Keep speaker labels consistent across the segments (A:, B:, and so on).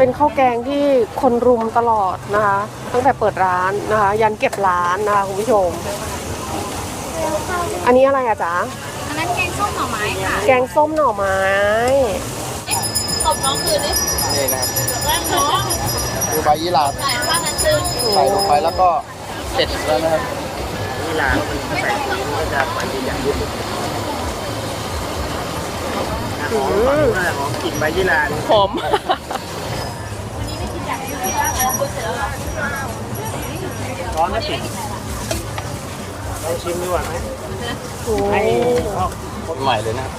A: เป็นข้าวแกงที่คนรุมตลอดนะคะ ตั้งแต่เปิดร้านนะคะ ยันเก็บร้านนะคะคุณผู้ชม อันนี้อะไรอะจ๊ะ
B: อันนั้นแกงส้มหน่อไม้ค่ะ
A: แกงส้มหน่อไม้
B: ตบน้องคืนนี่
C: นี่นะครับ
B: แล้วน้อง
C: คือใบยี่หร่า
B: ใส่ผ้ากันซึง
C: ใส่ลงไปแล้วก็เสร็จแล้วนะครับ
D: ที่ร้านมันใส่สีก็จะไปอย่างญี่ปุ่นหอมหอมมากหอมกลิ่นใบยี่หร่า
A: หอม
D: ร้อนนะสิเราชิมดีกว่าไหม
A: โอ้
D: ให้เขา
C: ใหม่เลยนะครับ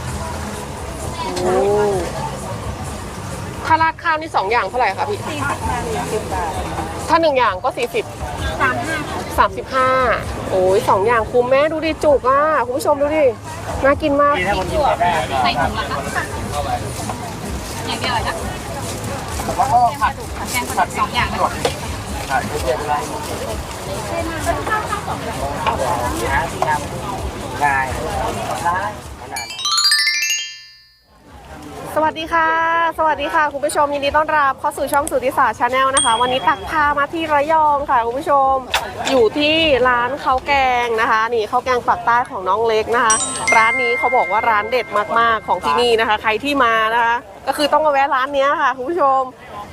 A: โหถ้าราดข้าวนี่สองอย่างเท่าไหร่คะพี่ถ้าหนึ่งอย่างก็สี่สิบ
B: สามห้า
A: สามสิบห้าโอ้ยสองอย่างคุ้มแม่ดูดิจุกอะคุณผู้ชมดูดิน่ากินมาก
D: ที่ถ้าคนกินแต่ได้
B: ใส่ถุงละคะอย่างเดียวเลยนะ
C: แล้วก็ผัด
B: แกงผัดสองอย่างนะคะ
C: ผัดเรียบร้
D: ดี
A: ค่ะ สวัสดีค่ะ คุณผู้ชมยินดีต้อนรับเข้าสู่ช่องสุติศาสตร์ชาแนลนะคะ วันนี้ตักพามาที่ระยองค่ะคุณผู้ชม อยู่ที่ร้านข้าวแกงนะคะ นี่ข้าวแกงปักใต้ของน้องเล็กนะคะ ร้านนี้เขาบอกว่าร้านเด็ดมากๆของที่นี่นะคะ ใครที่มานะคะ ก็คือต้องมาแวะร้านนี้ค่ะคุณผู้ชม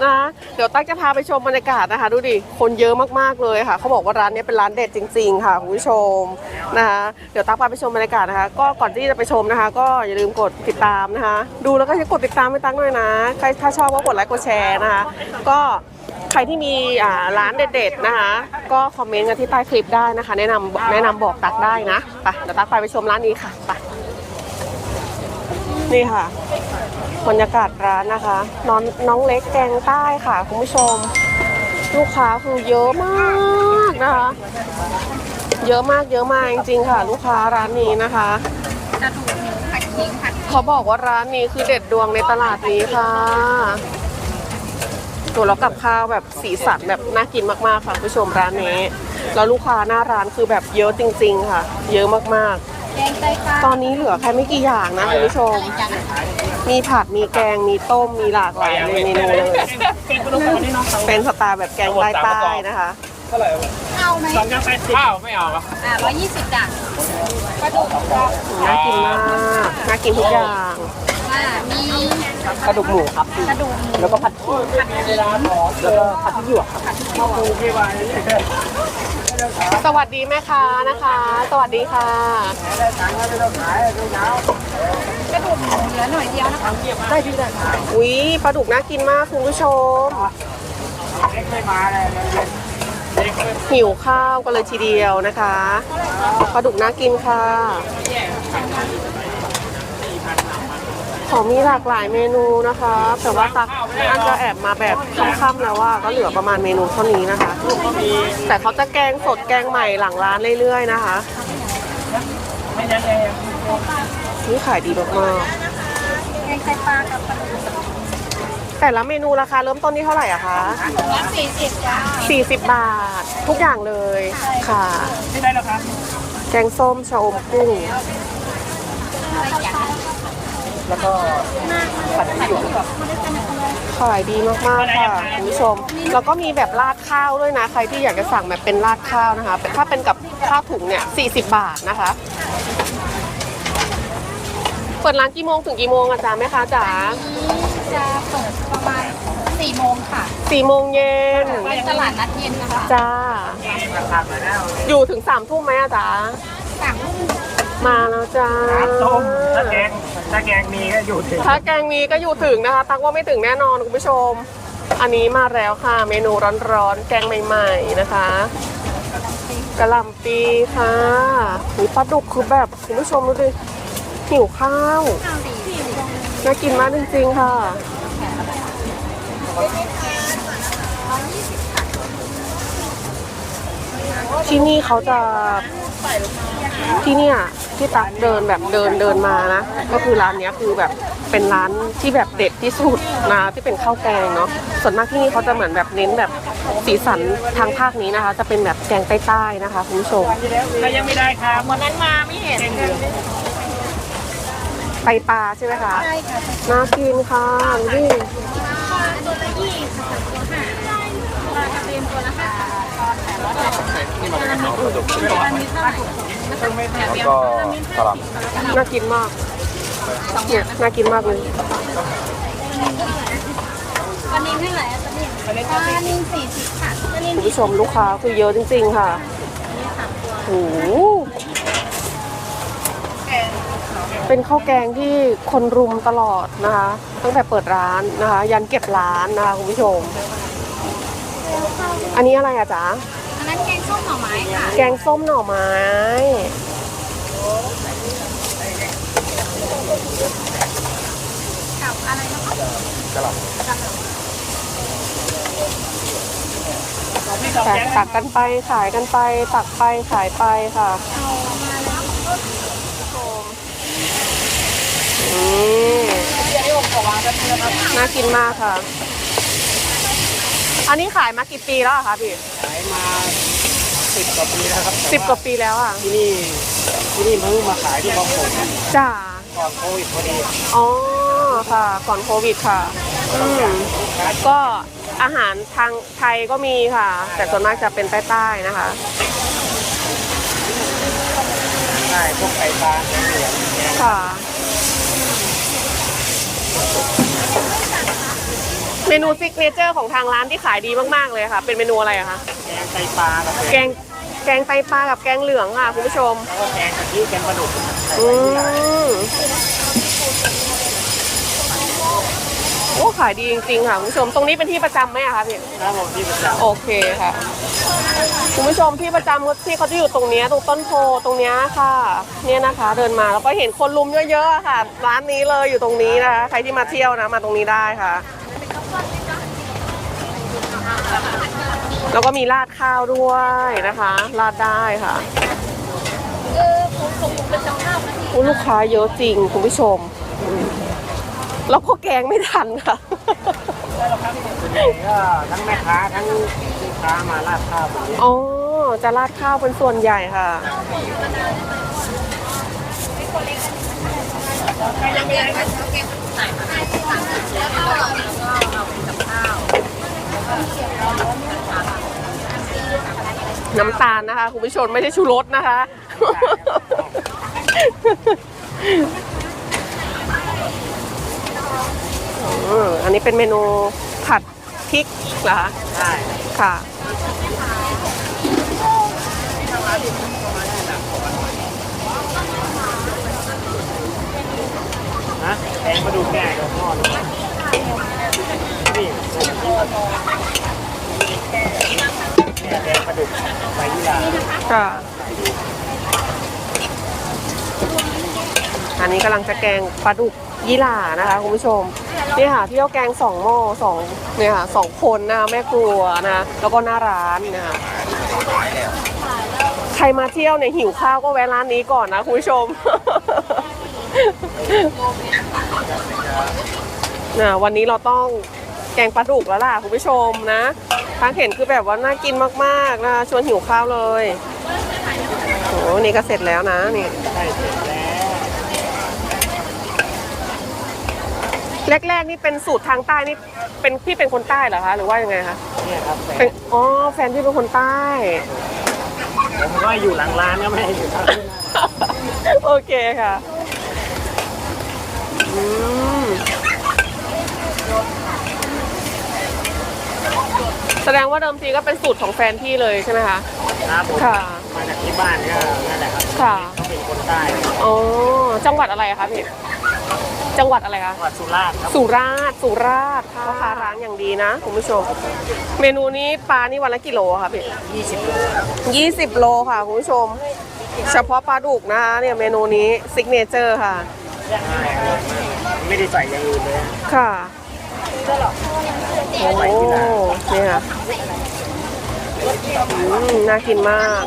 A: นะเดี๋ยวตั๊กจะพาไปชมบรรยากาศนะคะ ดูดิคนเยอะมากๆเลยค่ะเขาบอกว่าร้านนี้เป็นร้านเด็ดจริง ๆ ค่ะคุณผู้ชมนะคะเดี๋ยวตั๊กพาไปชมบรรยากาศนะคะ ก็ก่อนที่จะไปชมนะคะ ก็อย่าลืมกดติดตามนะคะ ดูแล้วก็อย่ากดติดตามให้ตั๊กด้วยนะ ใครถ้าชอบก็กดไลค์กดแชร์นะคะ ก็ใครที่มีร้านเด็ดๆนะคะ ก็คอมเมนต์กันที่ใต้คลิปได้นะคะ แนะนำแนะนำบอกตักได้นะไปเดี๋ยวตักไปไปชมร้านนี้ค่ะไปนี่ค่ะ บรรยากาศร้านนะคะ น้องน้องเล็กแกงใต้ค่ะ คุณผู้ชม ลูกค้าคือเยอะมากนะคะ เยอะมากเยอะมากจริงๆค่ะ ลูกค้าร้านนี้นะคะ
B: กระดูกหมูผัดขิงผัด
A: เขาบอกว่าร้านนี้คือเด็ดดวงในตลาดนี้ค่ะตัวแล้วกับข้าวแบบสีสันแบบน่ากินมากๆค่ะคุณผู้ชมร้านนี้แล้วลูกค้าหน้าร้านคือแบบเยอะจริง ๆ ค่ะ เยอะมาก
B: แกงไตปลา
A: ๆตอนนี้เหลือแค่ไม่กี่อย่างนะคุณผู้ชม
B: อะไรกัน
A: มีผัด มีแกง มีต้ม มีหลากหลายเมนูเลย
D: เป็นกระดูกคนนี้น้องเขา
A: เป็นสไตล์แบบแกงใต้ใต้นะคะ
B: เอาไหม
D: สองยังแปดสิบข้าวไม่เอาครับ
B: อ่าร้อยยี่สิบจ้ะกระดูก
A: น่ากินมาก น่ากินทุกอย่าง
B: อ่า มี
C: กระดูกหมูครับ
B: กระดูกหมู
C: แล้วก็ผัดขิงแล้วก็ผัดพริกหยวกครับ
D: ปูพี่วาย
A: สวัสดีแม่ค้านะคะ สวัสดีค่ะ
B: กระดูกหมูเหลือหน่อยเดียวนะคะ
A: ได้พี่ได้อุ้ยปลาดุกน่ากินมากคุณผู้ชม
D: เล็กไม่มาเลยเล็กไม่
A: หิวข้าวกันเลยทีเดียวนะคะปลาดุกน่ากินค่ะ ของมีหลากหลายเมนูนะคะ แต่ว่าตักอันจะแอบมาแบบค่ำๆแล้วว่าก็เหลือประมาณเมนูเท่านี้นะคะ แต่เขาจะแกงสดแกงใหม่หลังร้านเรื่อยๆนะคะ
D: ไม่ยังไง
A: นี่ขายดีมาก
B: แกงไตปลากับกระดูก
A: ๆแต่ละเมนูราคาเริ่มต้นที่เท่าไหร่อะคะ
B: ถุงละสี่สิบจ้า
A: 40บาท ทุกอย่างเลยค่ะ
D: ไม่ได้แล้วครับ
A: แกงส้มชะอมกุ้ง
B: อะไรอย่าง
C: แล้วก็ผัดพริกหยวกครับ
A: ขายดีมากๆค่ะคุณผู้ชม แล้วก็มีแบบราดข้าวด้วยนะ ใครที่อยากจะสั่งแบบเป็นราดข้าวนะคะ ถ้าเป็นกับข้าวถุงเนี่ย 40 บาทนะคะ เปิดร้านกี่โมงถึงกี่โมงอาจารย์แม่ค้าจ๋า
B: จะเปิดประมาณสี่โมงค่ะ
A: สี่โมงเย็น
B: เป็นตลาดนัดเย็นนะคะ
A: จ้า
D: ผักมาแล้ว
A: อยู่ถึงสามทุ่มไหมอาจารย์
B: สั่ง
A: มาแล้วจ้า
D: น้ำต้มถ้าแกง ถ้าแกงมีก็อยู่ถึง
A: ถ้าแกงมีก็อยู่ถึงนะคะ ตักว่าไม่ถึงแน่นอนคุณผู้ชม อันนี้มาแล้วค่ะ เมนูร้อนๆ แกงใหม่ๆนะคะกะหล่ำปีค่ะหูปลาดุกคือแบบคุณผู้ชมดูดิหิวข้าว
B: ข้าวดี
A: น่ากินมากจริงๆค่ะที่นี่เขาจะ ที่เนี่ยที่ตักเดินแบบเดินเดินมานะ ก็คือร้านเนี้ยคือแบบเป็นร้านที่แบบเด็ดที่สุดนะที่เป็นข้าวแกงเนาะส่วนมากที่นี่เขาจะเหมือนแบบเน้นแบบสีสันทางภาคนี้นะคะ จะเป็นแบบแกงใต้ๆนะคะคุณผู้ชม
D: ถ้ายังไม่ได้ครับวันนั้นมาไม่เห็น
A: ไปปลาใช่ไหมคะ
B: ใช่ค่ะ
A: น่ากินค่ะดูดิ
B: ข้าวตัวละยี่ค่ะ ดุ
E: ก
B: ตัวละมิตรเท่าไหร่นะคะแล้
E: ว
B: เดียว
E: ก็สลัด
A: น่ากินมากเนี่ยน่ากินมากเลย
B: ปลานิลเท่าไหร่อะปลานิลปลานิลสี่สิบค่ะปลานิล
A: คุณผู้ชมลูกค้าคือเยอะจริง ๆ ค่ะโอ้โหเป็นข้าวแกงที่คนรุมตลอดนะคะ ตั้งแต่เปิดร้านนะคะ ยันเก็บร้านนะคะคุณผู้ชม อันนี้อะไรอะจ๊ะ
B: นนั้นแกงส้มหน่อไม้ค่ะ
A: แกงส้มหน่อไม้
B: กับอะไรนะคะ
E: สลัด
A: แต่ตักกันไปขายกันไปตักไปขายไปค่ะ
B: เอามาแล้ว
A: นี่น่ากินมากค่ะ อันนี้ขายมากี่ปีแล้วอะคะพี่
C: ขาย มาสิบกว่าปีแล้วครับ
A: สิบกว่าปีแล้วอะ
C: ที่นี่ที่นี่เพิ่งมาขายที่บางผม
A: จ้า
C: ก่อนโควิดพอดี
A: อ๋อค่ะ ก่อนโควิดค่ะอืมก็อาหารทางไทยก็มีค่ะ แต่ส่วนมากจะเป็นใต้ๆนะคะ
C: ใช่พวกไก่ปลาเหลืองอย่างเงี้ย
A: ค่ะ เมนูซิกเนเจอร์ของทางร้านที่ขายดีมากๆเลยค่ะ เป็นเมนูอะไรอะคะ
C: แกงไก่ปลากับ
A: แกงแกงไตปลากับแกงเหลืองค่ะคุณผู้ชม
C: แล้วก็แกงกะทิแกงปลาดุก
A: อืมโอ้ขายดีจริงๆค่ะคุณผู้ชมตรงนี้เป็นที่ประจำไหมอะคะพี่
C: ครับผมที่ประจ
A: โอเคค่ะคุณผู้ชมที่ประจำที่เขาจะอยู่ตรงเนี้ยตรงต้นโพตรงเนี้ยค่ะ เนี่ยนะคะ เดินมาแล้วก็เห็นคนลุมเยอะๆอะค่ะ ร้านนี้เลยอยู่ตรงนี้นะคะ ใครที่มาเที่ยวนะมาตรงนี้ได้ค่ะ แล้วก็มีราดข้าวด้วยนะคะราดได้ค่ะ
B: เออผมผมเป็นจังข้าวนะ
A: อุ๊ยลูกค้าเยอะจริงคุณผู้ชมอืมแล้วก็แกงไม่ทันค่ะำ
C: ส่วนใหญ่ก็ทั้งแม่ค้าทั้งลูกค้ามาราดข้าวแบบนี้
A: อ๋อจะราดข้าวเป็นส่วนใหญ่ค่ะน้ำตาลนะคะ คุณผู้ชมไม่ใช่ชูรสนะคะอืมอันนี้เป็นเมนูผัดพริกเหรอคะ
C: ใช่
A: ค่ะ
C: นะแกงปลาดุกแกงกับทอดนี่แกงปลาดุก
A: ค่ะอันนี้กำลังจะแกงปลาดุกยี่หร่านะคะคุณผู้ชมนี่ค่ะที่เขาแกงสองหม้อสองเนี่ยค่ะสองคนนะคะแม่ครัวนะแล้วก็หน้าร้านนะคะใครมาเที่ยวเนี่ยหิวข้าวก็แวะร้านนี้ก่อนนะคุณผู้ชมนะวันนี้เราต้อง แกงปลาดุกแล้วล่ะคุณผู้ชมนะทางเห็นคือแบบว่าน่ากินมากๆนะคะชวนหิวข้าวเลยโอ้นี่ก็เสร็จแล้วนะนี่
C: ใช่เสร็จแล้ว
A: แรกๆนี่เป็นสูตรทางใต้นี่เป็นพี่เป็นคนใต้เหรอคะหรือว่ายังไงคะ
C: เนี่ยครับแฟ
A: เป็น
C: น
A: อ๋อแฟนพี่เป็นคนใต้
C: ผมก็อยู่หลังร้านก็ไม่ได้อยู่ข้างหน้า
A: โอเคค่ะอืม แสดงว่าเดิมทีก็เป็นสูตรของแฟนพี่เลยใช่ไหมคะ
C: ครับผม
A: ค่ะ
C: มาจากที่บ้านก็นั่นแหละครับ
A: ค่ะ
C: เขาเป็นคนใต้
A: อ๋อจังหวัดอะไรอะคะพี่ จังหวัดอะไรคะ
C: จังหวัดสุราษฎร์ครับ
A: สุราษฎร์สุราษฎร์ค่ะค้าร้านอย่างดีนะคุณผู้ชม เมนูนี้ปลานี่วันละกี่โลอะคะพี่
C: 20โลครับ
A: ยี่สิบโลค่ะคุณผู้ชม เฉพาะปลาดุกนะคะเนี่ยเมนูนี้ซิกเนเจอร์ค่ะ
C: ไม่ได้ใส่อย่างอื่นเลย
A: ค่ะ โอ้เนี่ยค่ะอืมน่ากินมาก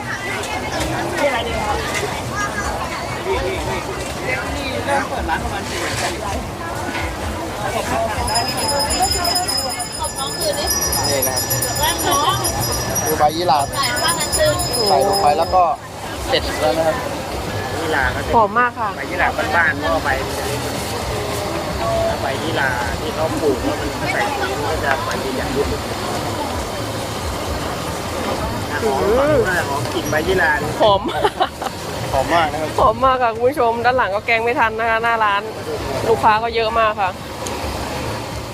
E: นี่นะครับคือใบยี่หร่าใส่ลงไปแล้วก็เสร็จแล้วนะครับ
C: ยี่หร่าก็จะ
A: หอมมากค่ะ
C: ใบยี่หร่าบ้านๆก็ใบ ใบยี่ยี่ลาที่เขาปลูกแล้วมันใส่ปุ๋ยมันก็จะใบใหญ่ๆรุ่นหอมหอมกลิ่นใบยี่ลาเนี่ย
A: หอม
E: หอมมากนะครับ
A: หอมมากค่ะคุณผู้ชม ด้านหลังก็แกงไม่ทันนะคะหน้าร้าน ลูกค้าก็เยอะมากค่ะ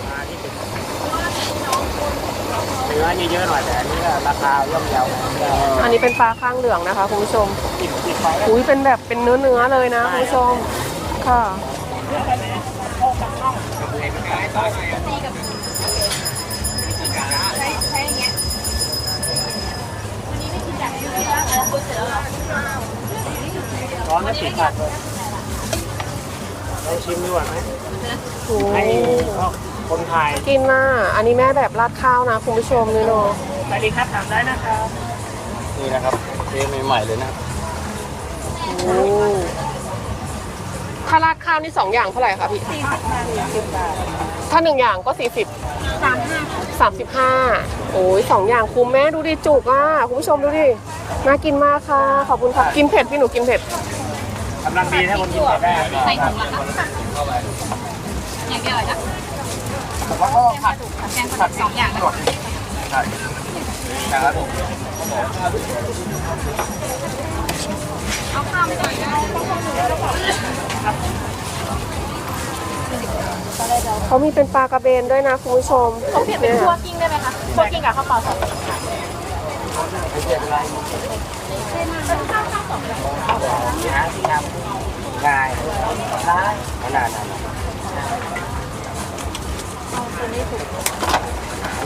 C: ปลาที่เป็นเนื้อนี่เยอะหน่อยแต่อันนี้ก็ราคาย่อมเยา
A: อันนี้เป็นปลาข้างเหลืองนะคะคุณผู้ชม
C: ติดติดไปแล้ว
A: อุ้ยเป็นแบบเป็นเนื้อเนื้อๆเลยนะคุณผู้ชมค่ะ
C: ร้อนไม่ติดผักเลยเราชิมดีกว่าไหม
A: โอ้
C: ให้คนไทย
A: กินน่ะอันนี้แม่แบบราดข้าวนะคุณผู้ชมนี่เนาะ
C: สวัสดีครับถามได้นะครับ
E: นี่นะครับเทใหม่ๆเลยนะครับ
A: โอ้ ถ้าราดข้าวนี่สองอย่างเท่าไหร่คะพี่
B: สี่สิบบาทสิบบาท
A: ถ้าหนึ่งอย่างก็สี่สิบ
B: สามห้า
A: สามสิบห้าโอ้ยสองอย่างคุ้มแม่ดูดิจุกอะคุณผู้ชมดูดิน่ากินมากค่ะ ขอบคุณค่ะกินเผ็ดพี่หนูกินเผ็ด
C: กำลังดีถ้าคนกินเผ็ดได้
B: ใส่ถุงละคะอย่างเดียวเหรอจ๊ะ
E: ผมว่าก็ผัด
B: แกงผัดสองอย่างนะ
E: กดใช่นะครับผม
B: เอาข้าวไม่ได้นะ
A: เขามีเป็นปลากระเบนด้วยนะคุณผู้ชม
B: เขาเปลี่ยนเป็นคั่วกิ้งได้ไหมคะคั่วกิ้งกับข้าวเปล่าสอง
C: ที่หาที่ทำง่ายได้ขนาดนั้น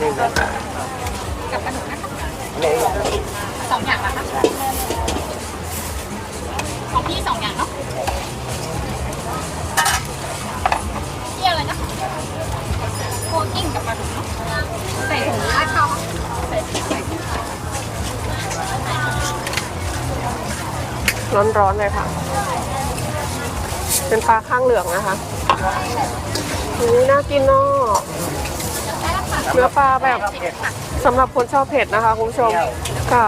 C: นี่นะ
B: กับขนมนะคะ
C: นี่
B: สองอย่างละคะ ร้
A: อนๆเลยค่ะ เป็นปลาข้างเหลืองนะคะอุ้ยน่ากินเนาะเนื้อปลาแบบสำหรับคนชอบเผ็ดนะคะคุณผู้ชมค่ะ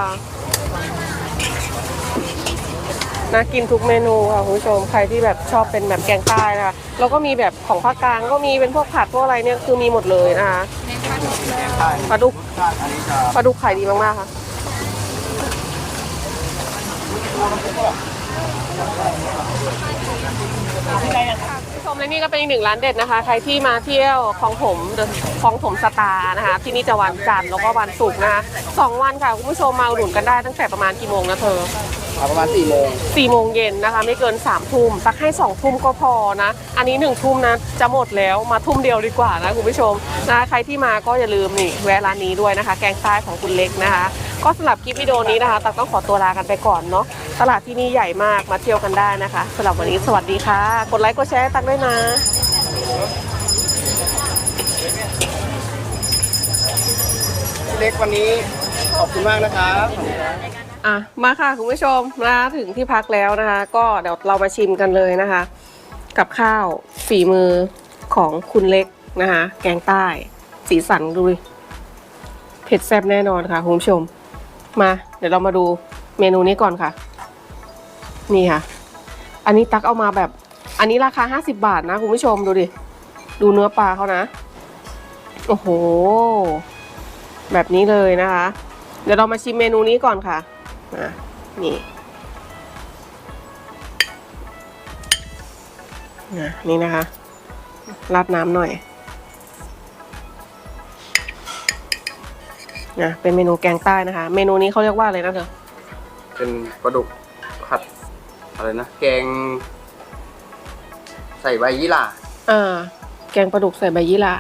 A: น่ากินทุกเมนูค่ะคุณผู้ชมใครที่แบบชอบเป็นแบบแกงใต้นะคะแล้วก็มีแบบของภาคกลางก็มีเป็นพวกผัดพวกอะไรเนี่ยคือมีหมดเลยนะคะ
B: เน้นปลาดุกเลย
E: ใช่
A: ปลาดุก
E: อันนี้จะ
A: ปลาดุกขายดีมากๆค่ะคุณผู้ ชมและนี่ก็เป็นอีกหนึ่งร้านเด็ดนะคะ ใครที่มาเที่ยวคลองถมเดอะคลองถมสตาร์นะคะ ที่นี่จะวันจันทร์แล้วก็วันศุกร์นะคะสองวันค่ะ คุณผู้ชมมาอุดหนุนกันได้ตั้งแต่ประมาณกี่โมงนะเธอ
E: เอาประมาณ4โมง
A: 4โมงเย็นนะคะ ไม่เกิน3ทุ่มสักให้2ทุ่มก็พอนะ อันนี้1ทุ่มนะจะหมดแล้วมาทุ่มเดียวดีกว่านะคุณผู้ชมนะใครที่มาก็อย่าลืมนี่แวะร้านนี้ด้วยนะคะ แกงใต้ของคุณเล็กนะคะ ก็สำหรับคลิปวิดีโอนี้นะคะตักต้องขอตัวลากันไปก่อนเนาะตลาดที่นี่ใหญ่มากมาเที่ยวกันได้นะคะสำหรับวันนี้สวัสดีค่ะ กดไลค์กดแชร์ให้ตักด้วยนะ
E: พี่เล็กวันนี้ขอบคุณมากนะครับ
A: อะมาค่ะคุณผู้ชมมาถึงที่พักแล้วนะคะ ก็เดี๋ยวเรามาชิมกันเลยนะคะ กับข้าวฝีมือของคุณเล็กนะคะ แกงใต้ สีสันดูดิเผ็ดแซ่บแน่นอนค่ะคุณผู้ชม มา เดี๋ยวเรามาดูเมนูนี้ก่อนค่ะ นี่ค่ะ อันนี้ตักเอามาแบบ อันนี้ราคา 50 บาทนะคุณผู้ชมดูดิ ดูเนื้อปลาเขานะ โอ้โห แบบนี้เลยนะคะ เดี๋ยวเรามาชิมเมนูนี้ก่อนค่ะ อะนี่นะนี่นะคะราดน้ำหน่อยนะเป็นเมนูแกงใต้นะคะ เมนูนี้เขาเรียกว่าอะไรนะเธอ
E: เป็นปลาดุกผัดอะไรนะแกง ใส่ใบยี่หร่า
A: อ่าแกงปลาดุกใส่ใบยี่หร่า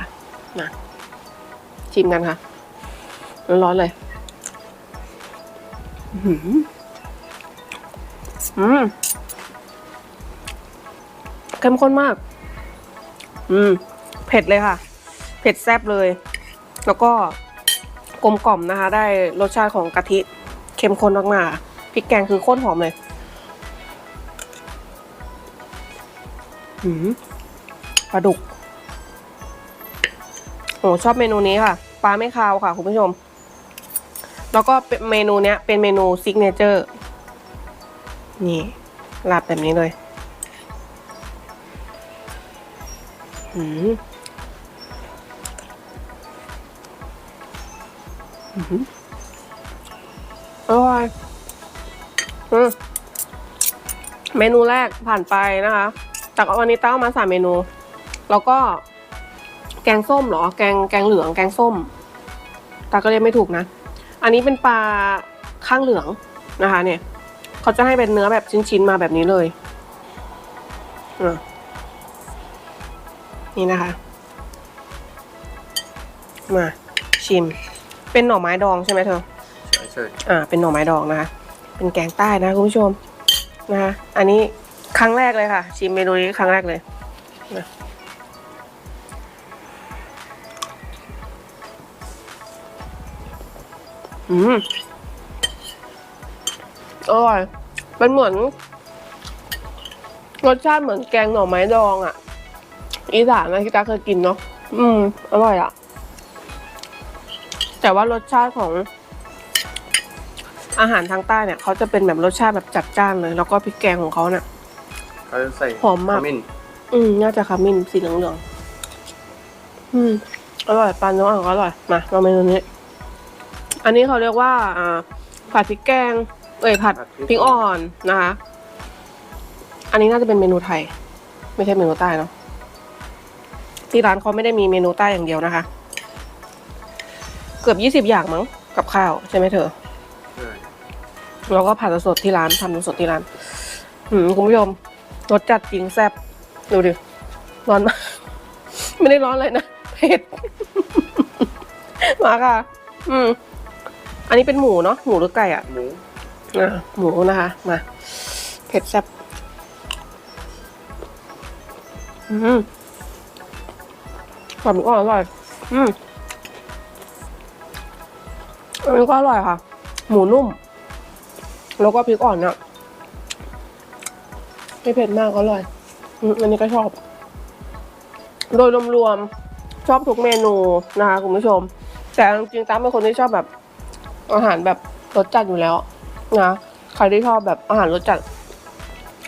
A: นะชิมกันค่ะร้อนๆเลยอื้อ หืออืมเข้มข้นมาก อืม เผ็ดเลยค่ะ เผ็ดแซ่บเลย แล้วก็กลมกล่อมนะคะ ได้รสชาติของกะทิเข้มข้นมากๆพริกแกงคือข้นหอมเลย อืมปลาดุกโอ้ชอบเมนูนี้ค่ะ ปลาไม่คาวค่ะ คุณผู้ชม แล้วก็เมนูเนี้ยเป็นเมนูซิกเนเจอร์นี่ราบแบบนี้เลยอืมอร่อยอือเมนูแรกผ่านไปนะคะ แต่วันนี้เต้ามาสามเมนู แล้วก็ แกงส้มเหรอ แกงแกงเหลือง แกงส้มแต่ก็เรียกไม่ถูกนะ อันนี้เป็นปลาข้างเหลืองนะคะ เนี่ยเขาจะให้เป็นเนื้อแบบชิ้นๆมาแบบนี้เลยอะนี่นะคะ มาชิม เป็นหน่อไม้ดองใช่ไหมเธอ
E: ใช่ใช่
A: อ่า เป็นหน่อไม้ดองนะคะ เป็นแกงใต้นะคุณผู้ชมนะคะ อันนี้ครั้งแรกเลยค่ะ ชิมเมนูนี้ครั้งแรกเลยนะ อืมอร่อย เป็นเหมือน รสชาติเหมือนแกงหน่อไม้ดองอะ่ะ อีสานนะที่ตาเคยกินเนาะ อืม อร่อยอะ่ะ แต่ว่ารสชาติของ อาหารทางใต้เนี่ย เขาจะเป็นแบบรสชาติแบบจัดจ้านเลย แล้วก็พริกแกงของเขาเนี่ย
E: เขาจะใส่
A: หอมมาก
E: ขมิ้น
A: อืม น่าจะขมิ้นสีเหลืองๆ อืม อร่อยปลาเนื้ออ่างก็อร่อย มาเราเมนูนี้ อันนี้เขาเรียกว่าอ่าผัดพริกแกง เอ้ยผัดพริกอ่อนนะคะ อันนี้น่าจะเป็นเมนูไทย ไม่ใช่เมนูใต้เนาะที่ร้านเขาไม่ได้มีเมนูใต้อย่างเดียวนะคะ เกือบยี่สิบอย่างมั้งกับข้าวใช่ไหมเธอ
E: ใช่
A: แล้วก็ผัดสดที่ร้านทำสดที่ร้านคุณผู้ชมรสจัดจริงแซ่บดูดิร้อนมากไม่ได้ร้อนเลยนะเผ็ดมาค่ะ อืม อันนี้เป็นหมูเนาะหมูหรือไก่อะ
E: หมู
A: อะหมูนะคะมาเผ็ดแซ่บอืมความก็อร่อยอืมอันนี้ก็อร่อยค่ะ หมูนุ่ม แล้วก็พริกอ่อนเนี่ยไม่เผ็ดมากอร่อยอืมอันนี้ก็ชอบ โดยรวมๆชอบทุกเมนูนะคะคุณผู้ชม แต่จริงๆตั้มเป็นคนที่ชอบแบบ อาหารแบบรสจัดอยู่แล้วนะใครที่ชอบแบบอาหารรสจัด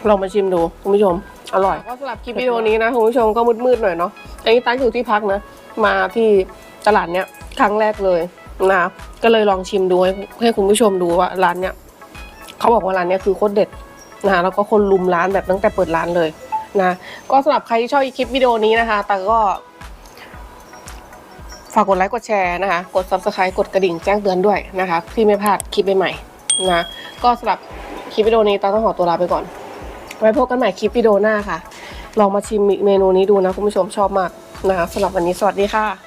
A: ลองมาชิมดูคุณผู้ชม อร่อยก็สำหรับคลิปวิดีโอนี้นะคุณผู้ชมก็มืดๆหน่อยเนาะอันนี้ตั้งอยู่ที่พักนะ มาที่ตลาดเนี้ยครั้งแรกเลยนะก็เลยลองชิมดูให้ให้คุณผู้ชมดูว่าร้านเนี้ยเขาบอกว่าร้านเนี้ยคือโคตรเด็ดนะแล้วก็คนลุมร้านแบบตั้งแต่เปิดร้านเลยนะก็สำหรับใครที่ชอบคลิปวิดีโอนี้นะคะ แต่ก็ ฝากกดไลค์กดแชร์นะคะ กด subscribe กดกระดิ่งแจ้งเตือนด้วยนะคะที่ไม่พลาดคลิปใหม่ๆนะก็สำหรับคลิปวิดีโอนี้ต้องขอตัวลาไปก่อน ไว้พบกันใหม่คลิปวิดีโอหน้าค่ะ ลองมาชิมเมนูนี้ดูนะคุณผู้ชมชอบมากนะคะสำหรับวันนี้สวัสดีค่ะ